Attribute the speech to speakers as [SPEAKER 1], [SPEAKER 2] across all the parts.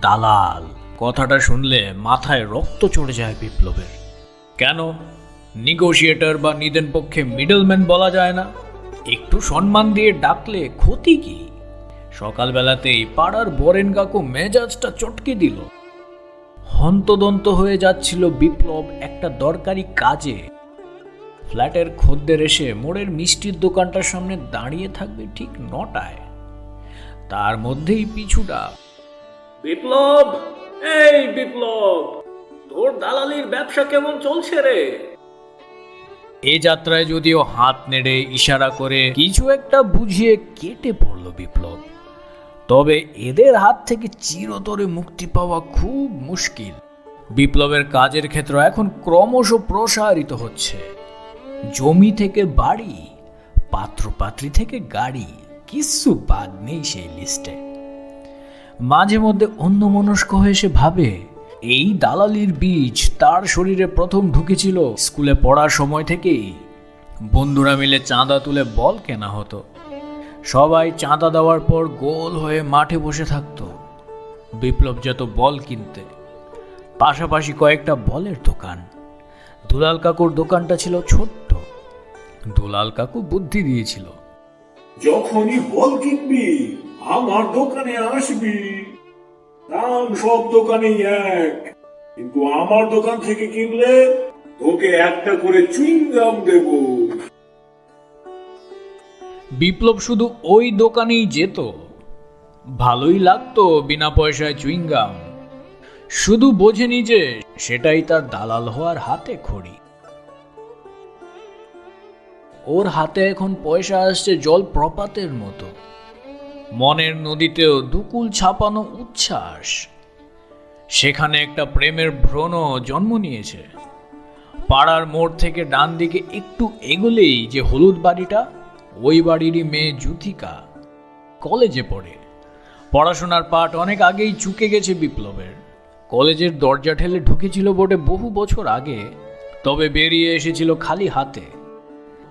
[SPEAKER 1] দালাল। কথাটা শুনলে মাথায় রক্ত চড়ে যায় বিপ্লবের। কেন? নিগোশিয়েটর বা নিদেন পক্ষে মিডলম্যান বলা যায় না। একটু সম্মান দিয়ে ডাকলে ক্ষতি কি? সকালবেলাতেই পাড়ার বরেন কাকু মেজাজটা চটকে দিল। হন্তদন্ত হয়ে যাচ্ছিল বিপ্লব একটা দরকারি কাজে। ফ্ল্যাটের খদ্দের এসে মোড়ের মিষ্টির দোকানটার সামনে দাঁড়িয়ে থাকবে ঠিক নটায়। তার মধ্যেই পিছুটা বিপ্লব? এই বিপ্লব তোর দালালির ব্যবসা কেমন চলছে রে? এ যাত্রায় যদিও হাত নেড়ে ইশারা করে কিছু একটা বুঝিয়ে কেটে পড়ল বিপ্লব। তবে এদের হাত থেকে চিরতরে মুক্তি পাওয়া খুব মুশকিল। বিপ্লবের কাজের ক্ষেত্র এখন ক্রমশ প্রসারিত হচ্ছে। জমি থেকে বাড়ি, পাত্রপাত্রী থেকে গাড়ি, কিছু বাদ নেই সেই লিস্টে মাঝে মধ্যে অন্যমনস্ক হয়ে সে ভাবে, এই দালালির বীজ তার শরীরে প্রথম ঢুকেছিল স্কুলে পড়ার সময় থেকেই। বন্ধুরা মিলে চাঁদা তুলে বল কেনা হতো। সবাই চাঁদা দেওয়ার পর গোল হয়ে মাঠে বসে থাকতো। বিপ্লব যেত বল কিনতে। পাশাপাশি কয়েকটা বলের দোকান। দুলাল কাকুর দোকানটা ছিল ছোট্ট। দুলাল কাকু বুদ্ধি দিয়েছিল।
[SPEAKER 2] যখনই বল কিনবি আমার দোকানে আসবি। দাম সব দোকানেই এক। কিন্তু আমার দোকান থেকে কিনলে তোকে একটা করে চুইংগাম দেব।
[SPEAKER 1] বিপ্লব শুধু ওই দোকানেই যেত। ভালোই লাগতো বিনা পয়সায় চুইংগাম শুধু বোঝেনি যে সেটাই তার দালাল হওয়ার হাতে খড়ি। ওর হাতে এখন পয়সা আসছে জল প্রপাতের মতো। মনের নদীতেও দুকুল ছাপানো উচ্ছ্বাস। সেখানে একটা প্রেমের ভ্রণ জন্ম নিয়েছে। পাড়ার মোড় থেকে ডান দিকে একটু এগোলেই যে হলুদ বাড়িটা, ওই বাড়িরই মেয়ে জুথিকা কলেজে পড়ে। পড়াশোনার পাঠ অনেক আগেই চুকে গেছে বিপ্লবের। কলেজের দরজা ঠেলে ঢুকেছিল বটে বহু বছর আগে, তবে বেরিয়ে এসেছিল খালি হাতে।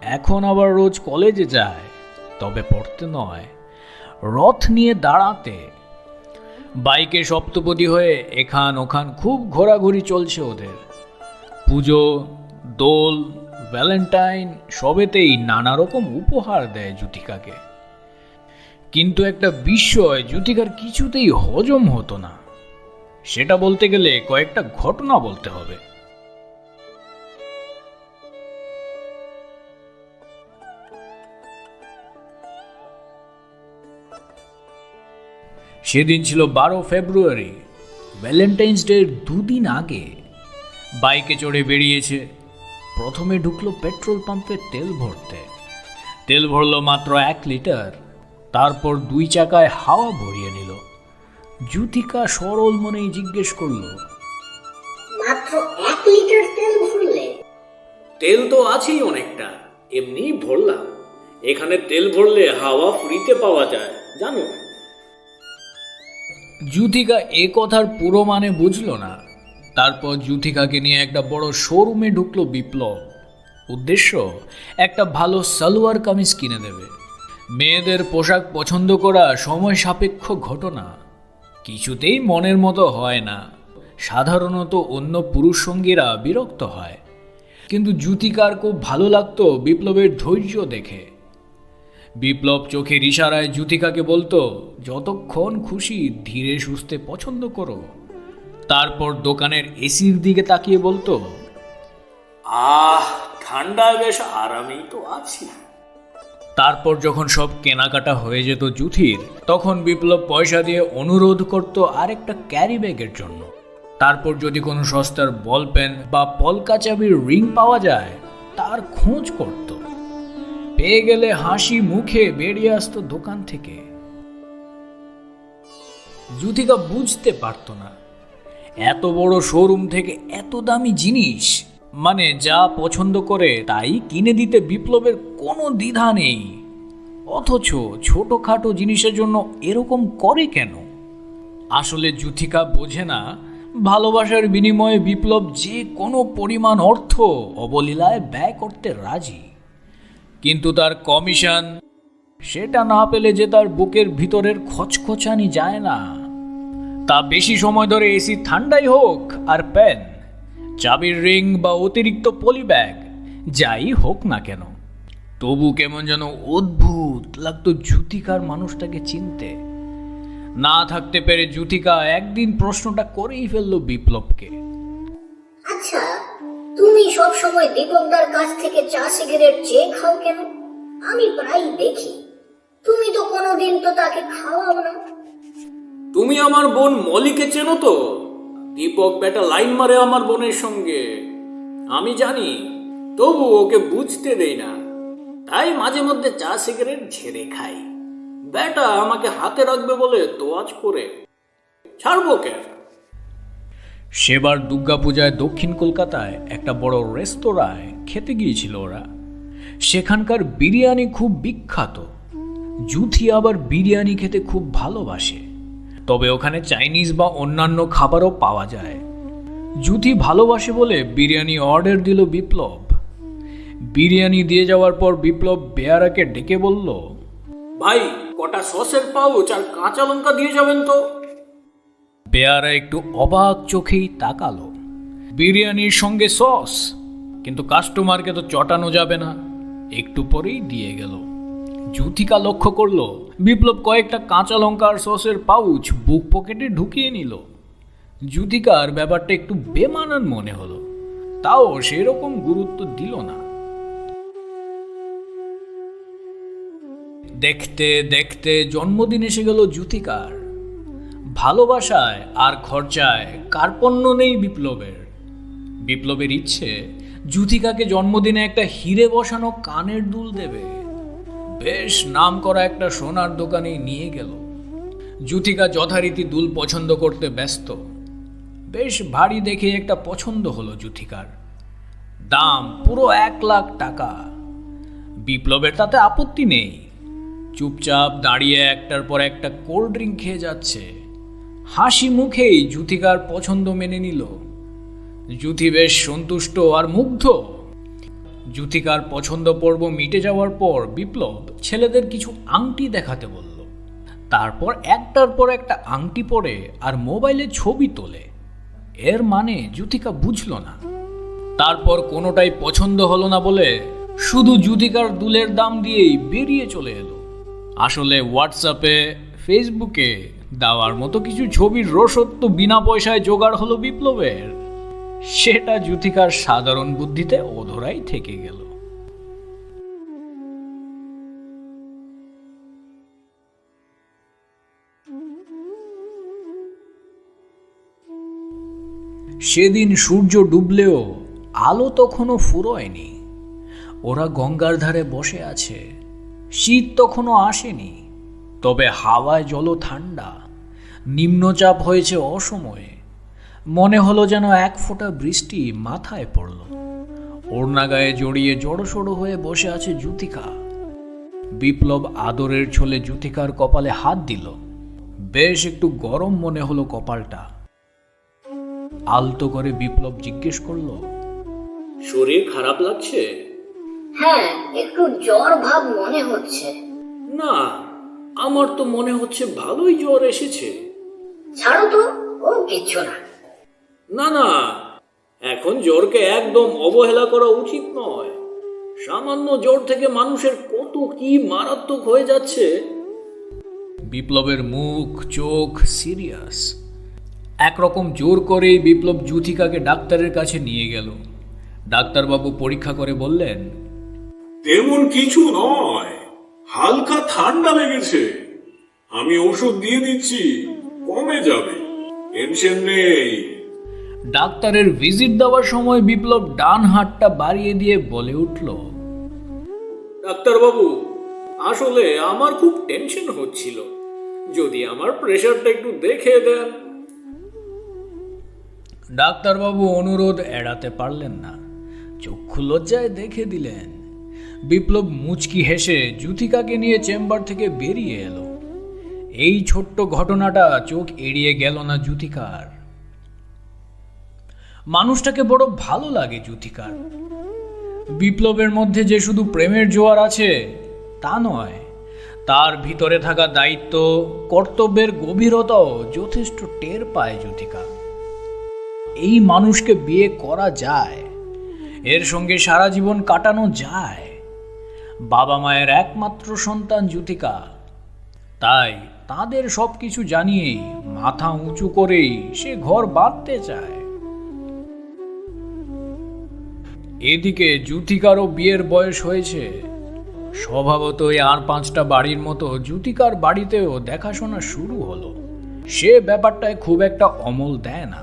[SPEAKER 1] এখন আবার রোজ কলেজে যায়, তবে পড়তে নয়। রথ নিয়ে দাঁড়াতে। বাইকে সপ্তপদী হয়ে এখান ওখান খুব ঘোরাঘুরি চলছে ওদের। পুজো, দোল, ভ্যালেন্টাইন সবেতেই নানা রকম উপহার দেয় জুতিকাকে কিন্তু একটা বিস্ময় জুতিকার কিছুতেই হজম হতো না। সেটা বলতে গেলে কয়েকটা ঘটনা বলতে হবে। সেদিন ছিল বারো ফেব্রুয়ারি ভ্যালেন্টাইন্স ডের দুদিন আগে। বাইকে চড়ে বেরিয়েছে প্রথমে ঢুকলো পেট্রোল পাম্পে তেল ভরতে। তেল ভরলো মাত্র এক লিটার তারপর দুই চাকায় হাওয়া ভরিয়ে নিল। জুতিকা সরল মনেই জিজ্ঞেস করল
[SPEAKER 3] মাত্র এক লিটার তেল ভরলে?
[SPEAKER 4] তেল তো আছেই অনেকটা এমনি ভরলাম। এখানে তেল ভরলে হাওয়া ফ্রিতে পাওয়া যায় জানো?
[SPEAKER 1] জুথিকা এ কথার পুরো মানে বুঝলো না। তারপর যুথিকাকে নিয়ে একটা বড় শোরুমে ঢুকলো বিপ্লব। উদ্দেশ্য, একটা ভালো সালোয়ার কামিজ কিনে দেবে। মেয়েদের পোশাক পছন্দ করা সময় সাপেক্ষ ঘটনা। কিছুতেই মনের মতো হয় না। সাধারণত অন্য পুরুষ সঙ্গীরা বিরক্ত হয়। কিন্তু জুতিকার খুব ভালো লাগতো বিপ্লবের ধৈর্য দেখে। বিপ্লব চোখের ইশারায় জুতিকাকে বলতো যতক্ষণ খুশি ধীরে সুস্থে পছন্দ করো। তারপর দোকানের এসির দিকে তাকিয়ে বলতো
[SPEAKER 4] আহ ঠান্ডায় বেশ আরামেই তো আছি।
[SPEAKER 1] তারপর যখন সব কেনাকাটা হয়ে যেত জুথির তখন বিপ্লব পয়সা দিয়ে অনুরোধ করত আরেকটা ক্যারি ব্যাগের জন্য। তারপর যদি কোনো সস্তার বল পেন বা পলকা চাবির রিং পাওয়া যায় তার খোঁজ করত। পেয়ে গেলে হাসি মুখে বেরিয়ে আসতো দোকান থেকে। যুথিকা বুঝতে পারতো না। এত বড় শোরুম থেকে এত দামি জিনিস মানে যা পছন্দ করে তাই কিনে দিতে বিপ্লবের কোনো দ্বিধা নেই। অথচ ছোটখাটো জিনিসের জন্য এরকম করে কেন? আসলে যুথিকা বোঝে না, ভালোবাসার বিনিময়ে বিপ্লব যে কোনো পরিমাণ অর্থ অবলীলায় ব্যয় করতে রাজি। কিন্তু তার কমিশন সেটা না পেলে যে তার বুকের ভিতরের খচখচানি যায় না। তা বেশি সময় ধরে এসি ঠান্ডাই হোক আর প্যান চাবির রিং বা অতিরিক্ত পলি ব্যাগ যাই হোক না কেন। তবু কেমন যেন অদ্ভুত লাগতো জুতিকার মানুষটাকে চিনতে। না থাকতে পেরে জুতিকা একদিন প্রশ্নটা করেই ফেলল বিপ্লবকে।
[SPEAKER 3] আচ্ছা সব সময় দীপকদার কাছ থেকে চা সিগারেট চেয়ে খাও কেন? আমি প্রায় দেখি। তুমি তো কোনোদিন তো তাকে খাওয়াও না।
[SPEAKER 4] তুমি আমার বোন মলিকে চেনো তো? দীপক বেটা লাইন মারে আমার বোনের সঙ্গে। আমি জানি, তবু ওকে বুঝতে দেই না। তাই মাঝে মধ্যে চা সিগারেট ঝেড়ে খাই। বেটা আমাকে হাতে রাখবে বলে তোয়াজ করে। ছাড়বো কেন
[SPEAKER 1] সেবার দুর্গাপূজায় দক্ষিণ কলকাতায় একটা বড় রেস্তোরাঁয় খেতে গিয়েছিল ওরা। সেখানকার বিরিয়ানি খুব বিখ্যাত। জুথি আবার বিরিয়ানি খেতে খুব ভালোবাসে। তবে ওখানে চাইনিজ বা অন্যান্য খাবারও পাওয়া যায়। জুথি ভালোবাসে বলে বিরিয়ানি অর্ডার দিল বিপ্লব। বিরিয়ানি দিয়ে যাওয়ার পর বিপ্লব বেয়ারাকে ডেকে বলল,
[SPEAKER 4] ভাই, কটা সসের পাউচ আর কাঁচা লঙ্কা দিয়ে যাবেন তো?
[SPEAKER 1] বেয়ারা একটু অবাক চোখেই তাকালো। বিরিয়ানির সঙ্গে সস, কিন্তু কাস্টমারকে তো চটানো যাবে না। একটু পরেই দিয়ে গেল। জুথিকা লক্ষ্য করল, বিপ্লব কয়েকটা কাঁচা লঙ্কার সসের পাউচ বুক পকেটে ঢুকিয়ে নিল। জুথিকার ব্যাপারটা একটু বেমানান মনে হলো। তাও সেরকম গুরুত্ব দিল না। দেখতে দেখতে জন্মদিন এসে গেল জুথিকার ভালোবাসায় আর খরচায় কার্পণ্য নেই বিপ্লবের? বিপ্লবের ইচ্ছে যুথিকাকে জন্মদিনে একটা হিরে বসানো কানের দুল দেবে। বেশ নাম করা একটা সোনার দোকানে নিয়ে গেল। যুথিকা যথারীতি দুল পছন্দ করতে ব্যস্ত। বেশ ভারী দেখে একটা পছন্দ হলো যুথিকার। দাম পুরো এক লাখ টাকা। বিপ্লবের তাতে আপত্তি নেই। চুপচাপ দাঁড়িয়ে একটার পর একটা কোল্ড ড্রিঙ্ক খেয়ে যাচ্ছে। হাসি মুখেই জুথিকার পছন্দ মেনে নিল। জুথি বেশ সন্তুষ্ট আর মুগ্ধ। জুথিকার পছন্দ পর্ব মিটে যাওয়ার পর বিপ্লব ছেলেদের কিছু আংটি দেখাতে বলল। তারপর একটার পর একটা আংটি পরে আর মোবাইলে ছবি তোলে। এর মানে জুথিকা বুঝল না। তারপর কোনোটাই পছন্দ হলো না বলে শুধু জুথিকার দুলের দাম দিয়েই বেরিয়ে চলে এলো। আসলে হোয়াটসঅ্যাপে ফেসবুকে দেওয়ার মতো কিছু ছবির রসদ তো বিনা পয়সায় জোগাড় হলো বিপ্লবের। সেটা জুথিকার সাধারণ বুদ্ধিতে অধরাই থেকে গেল। সেদিন সূর্য ডুবলেও আলো তখনও ফুরোয়নি। ওরা গঙ্গার ধারে বসে আছে। শীত তখনও আসেনি। তবে হাওয়ায় জল ঠান্ডা নিম্নচাপ হয়েছে অসময়ে। মনে হলো যেন এক ফোঁটা বৃষ্টি মাথায় পড়ল। ওড়না গায়ে জড়িয়ে জড়সড়ো হয়ে বসে আছে জুতিকা। বিপ্লব আদরের ছলে জুতিকার কপালে হাত দিল। বেশ একটু গরম মনে হলো কপালটা। আলতো করে বিপ্লব জিজ্ঞেস করল
[SPEAKER 4] শরীর খারাপ লাগছে?
[SPEAKER 3] হ্যাঁ একটু জ্বর ভাব মনে হচ্ছে।
[SPEAKER 4] না আমার তো মনে হচ্ছে ভালোই জ্বর এসেছে।
[SPEAKER 3] ছাড়ো তো ও কিচ্ছু না।
[SPEAKER 4] না না এখন জ্বরকে একদম অবহেলা করা উচিত নয়। সামান্য জ্বর থেকে মানুষের কত কি মারাত্মক হয়ে যাচ্ছে।
[SPEAKER 1] বিপ্লবের মুখ চোখ সিরিয়াস। একরকম জোর করেই বিপ্লব জুথিকাকে ডাক্তারের কাছে নিয়ে গেল। ডাক্তারবাবু পরীক্ষা করে বললেন
[SPEAKER 2] তেমন কিছু নয়। হালকা ঠান্ডা লেগেছে। আমি ওষুধ দিয়ে দিচ্ছি কমে যাবে। টেনশন নেই।
[SPEAKER 1] ডাক্তারের ভিজিট দেওয়ার সময় বিপ্লব ডান হাতটা বাড়িয়ে দিয়ে বলে উঠল
[SPEAKER 4] ডাক্তারবাবু আসলে আমার খুব টেনশন হচ্ছিল। যদি আমার প্রেশারটা একটু দেখে দেন।
[SPEAKER 1] ডাক্তারবাবু অনুরোধ এড়াতে পারলেন না। চক্ষু লজ্জায় দেখে দিলেন। বিপ্লব মুচকি হেসে জুথিকাকে নিয়ে চেম্বার থেকে বেরিয়ে এলো। এই ছোট্ট ঘটনাটা চোখ এড়িয়ে গেল না জুথিকার। মানুষটাকে বড় ভালো লাগে জুথিকার। বিপ্লবের মধ্যে যে শুধু প্রেমের জোয়ার আছে, তা নয়, তার ভিতরে থাকা দায়িত্ব, কর্তব্যের গভীরতাও যথেষ্ট টের পায় জুথিকা এই মানুষকে বিয়ে করা যায়, এর সঙ্গে সারা জীবন কাটানো যায়। বাবা মায়ের একমাত্র সন্তান জুতিকা তাই তাদের সব কিছু জানিয়েই মাথা উঁচু করেই সে ঘর বাঁধতে চায়। এদিকে জুতিকারও বিয়ের বয়স হয়েছে। স্বভাবতই আর পাঁচটা বাড়ির মতো জুতিকার বাড়িতেও দেখাশোনা শুরু হলো। সে ব্যাপারটায় খুব একটা অমল দেয় না।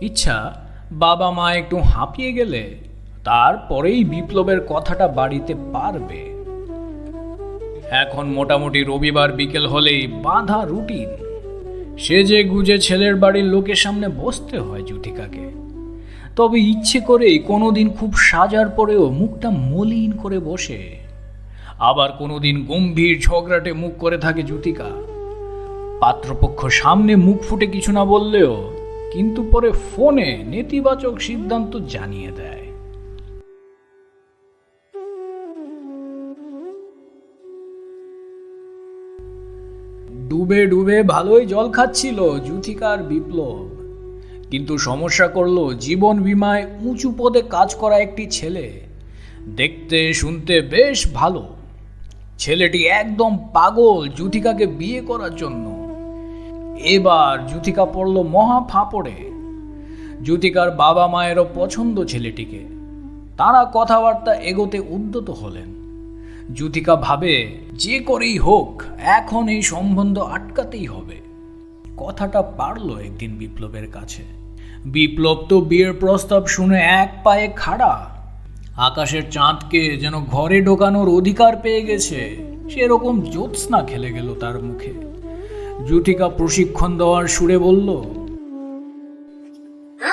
[SPEAKER 1] ইচ্ছা, বাবা মা একটু হাঁপিয়ে গেলে তারপরেই বিপ্লবের কথাটা বাড়িতে পারবে। এখন মোটামুটি রবিবার বিকেল হলেই বাঁধা রুটিন। সে যে গুজে ছেলের বাড়ির লোকের সামনে বসতে হয় জুতিকাকে তবে ইচ্ছে করেই কোনোদিন খুব সাজার পরেও মুখটা মলিন করে বসে। আবার কোনোদিন গম্ভীর ঝগড়াটে মুখ করে থাকে জুতিকা পাত্রপক্ষ সামনে মুখ ফুটে কিছু না বললেও কিন্তু পরে ফোনে নেতিবাচক সিদ্ধান্ত জানিয়ে দেয়। ডুবে ডুবে ভালোই জল খাচ্ছিল জুথিকার বিপ্লব। কিন্তু সমস্যা করল জীবন বিমায় উঁচু পদে কাজ করা একটি ছেলে। দেখতে শুনতে বেশ ভালো। ছেলেটি একদম পাগল জুথিকাকে বিয়ে করার জন্য। এবার জুথিকা পড়ল মহা ফাঁপড়ে। জুথিকার বাবা মায়েরও পছন্দ ছেলেটিকে। তারা কথাবার্তা এগোতে উদ্যত হলেন। জুথিকা ভাবে যে করেই হোক, এখন এই সম্বন্ধ আটকাতেই হবে। কথাটা পারল একদিন বিপ্লবের কাছে। বিপ্লব তো বিয়ের প্রস্তাব শুনে এক পায়ে খাড়া। আকাশের চাঁদকে যেন ঘরে ঢোকানোর অধিকার পেয়ে গেছে, সেরকম জ্যোৎস্না খেলে গেল তার মুখে। জুটিকা প্রশিক্ষণ দেওয়ার সুরে বলল,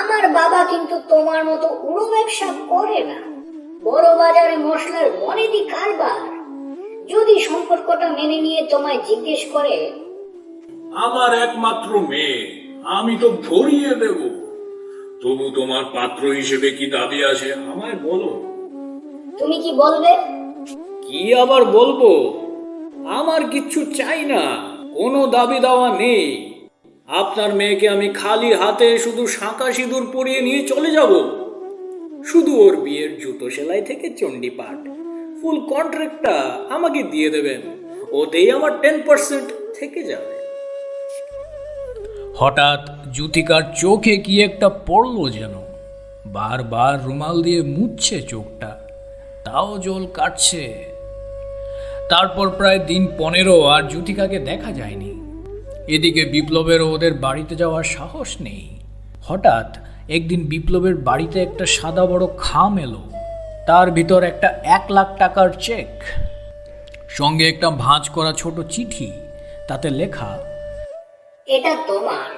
[SPEAKER 3] আমার বাবা কিন্তু তোমার মতো উড়ো ব্যবসা করে না। বড় বাজারে মশলার বনেদি কারবার। যদি সম্পর্কটা মেনে নিয়ে তোমায় জিজ্ঞেস করে
[SPEAKER 2] আমার একমাত্র মেয়ে আমি তো ভরিয়ে দেব। তবু তোমার পাত্র হিসেবে কি দাবি আছে আমায় বলো।
[SPEAKER 3] তুমি কি বলবে?
[SPEAKER 4] কি আবার বলব? আমার কিচ্ছু চাই না কোনো দাবি দাওয়া নেই। আপনার মেয়েকে আমি খালি হাতে শুধু শাঁকা সিঁদুর পরিয়ে নিয়ে চলে যাব। শুধু ওর বিয়ের জুতো সেলাই থেকে চণ্ডী পাঠ ফুল কন্ট্রাক্টটা আমাকে দিয়ে দেবেন। ওতেই আমার টেন পার্সেন্ট থেকে যাবে
[SPEAKER 1] হঠাৎ জুতিকার চোখে কি একটা পড়ল যেন। বারবার রুমাল দিয়ে মুছছে চোখটা। তাও জল কাটছে। তারপর প্রায় দিন পনেরো আর জুতিকাকে দেখা যায়নি। এদিকে বিপ্লবের ওদের বাড়িতে যাওয়ার সাহস নেই। হঠাৎ একদিন বিপ্লবের বাড়িতে একটা সাদা বড় খাম এলো। তার ভিতর একটা এক লাখ টাকার চেক। সঙ্গে একটা ভাঁজ করা ছোট চিঠি, তাতে লেখা,
[SPEAKER 3] এটা তোমার।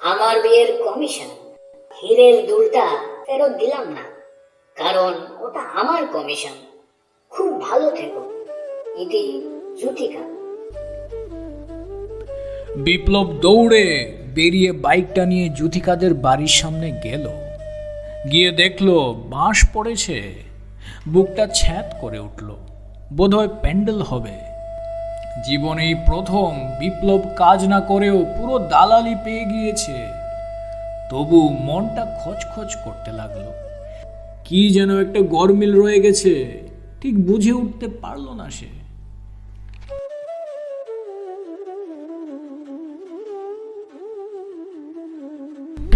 [SPEAKER 3] আমার বিয়ের কমিশন। হীরের দুলটা ফেরত দিলাম না। কারণ ওটা আমার কমিশন। খুব ভালো থেকো। ইতি জুতিকা
[SPEAKER 1] বিপ্লব দৌড়ে বেরিয়ে বাইকটা নিয়ে জুথিকাদের বাড়ির সামনে গেল। গিয়ে দেখল বাঁশ পড়েছে। বুকটা ছ্যাঁত করে উঠল। বোধহয় প্যান্ডেল হবে। জীবনেই প্রথম বিপ্লব কাজ না করেও পুরো দালালি পেয়ে গিয়েছে। তবু মনটা খচখচ করতে লাগল। কি যেন একটা গরমিল রয়ে গেছে। ঠিক বুঝে উঠতে পারল না সে।